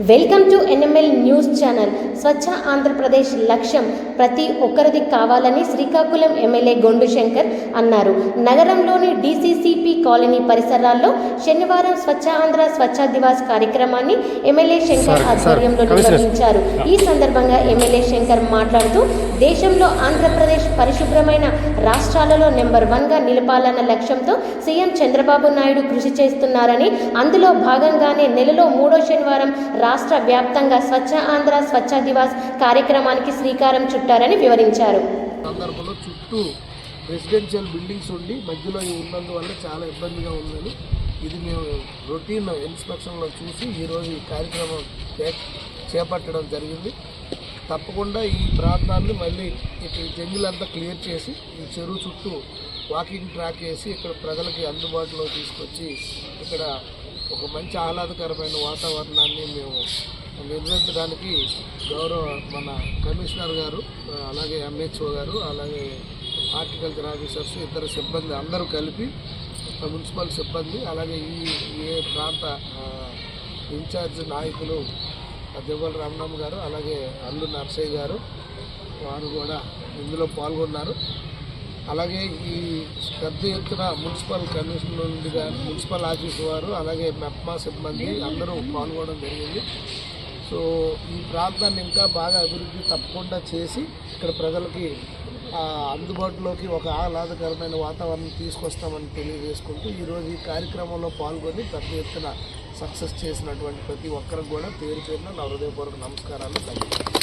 Welcome to NML news channel. Swachh Andhra Pradesh లక్ష్యం ప్రతి ఒక్కరిది కావాలని శ్రీకాకుళం ఎమ్మెల్యే గొండు శంకర్ అన్నారు. నగరంలోని డీసీసీపీ కాలనీ పరిసరాల్లో శనివారం స్వచ్ఛ ఆంధ్ర స్వచ్ఛ దివాస్ కార్యక్రమాన్ని ఎమ్మెల్యే శంకర్ ఆధ్వర్యంలో. నిర్వహించారు. ఈ సందర్భంగా ఎమ్మెల్యే శంకర్ మాట్లాడుతూ దేశంలో ఆంధ్రప్రదేశ్ పరిశుభ్రమైన రాష్ట్రాలలో నెంబర్ వన్గా నిలపాలన్న లక్ష్యంతో సీఎం చంద్రబాబు నాయుడు కృషి చేస్తున్నారని అందులో భాగంగానే నెలలో మూడో శనివారం రాష్ట్ర వ్యాప్తంగా స్వచ్ఛ ఆంధ్ర స్వచ్ఛ దివాస్ కార్యక్రమానికి శ్రీకారం చుట్టారని వివరించారు. సందర్భంలో చుట్టూ రెసిడెన్షియల్ బిల్డింగ్స్ ఉండి మధ్యలో ఉన్నందువల్ల చాలా ఇబ్బందిగా ఉందని ఇది మేము రొటీన్ ఇన్స్పెక్షన్లో చూసి ఈరోజు ఈ కార్యక్రమం చేపట్టడం జరిగింది. తప్పకుండా ఈ ప్రాంతాన్ని మళ్ళీ ఇక్కడ జంగిలంతా క్లియర్ చేసి ఈ చెరువు చుట్టూ వాకింగ్ ట్రాక్ వేసి ఇక్కడ ప్రజలకి అందుబాటులో తీసుకొచ్చి ఇక్కడ ఒక మంచి ఆహ్లాదకరమైన వాతావరణాన్ని మేము నిర్వహించడానికి గౌరవ మన కమిషనర్ గారు అలాగే ఎంహెచ్ఓ గారు అలాగే హార్టికల్చర్ ఆఫీసర్స్ ఇతర సిబ్బంది అందరూ కలిపి మున్సిపల్ సిబ్బంది అలాగే ఈ ఏ ప్రాంత ఇన్ఛార్జ్ నాయకులు ఆ, దివ్వల గారు అలాగే అల్లు నర్సయ్య గారు వారు కూడా ఇందులో పాల్గొన్నారు. అలాగే ఈ పెద్ద ఎత్తున మున్సిపల్ కమిషన్ నుండి కానీ మున్సిపల్ ఆఫీస్ వారు అలాగే మెప్మా సిబ్బంది అందరూ పాల్గొనడం జరిగింది. సో ఈ ప్రాంతాన్ని ఇంకా బాగా అభివృద్ధి తప్పకుండా చేసి ఇక్కడ ప్రజలకి అందుబాటులోకి ఒక ఆహ్లాదకరమైన వాతావరణం తీసుకొస్తామని తెలియజేసుకుంటూ ఈరోజు ఈ కార్యక్రమంలో పాల్గొని పెద్ద ఎత్తున సక్సెస్ చేసినటువంటి ప్రతి ఒక్కరికి కూడా పేరు పేరున నా హృదయపూర్వక నమస్కారాలు. ధన్యవాదాలు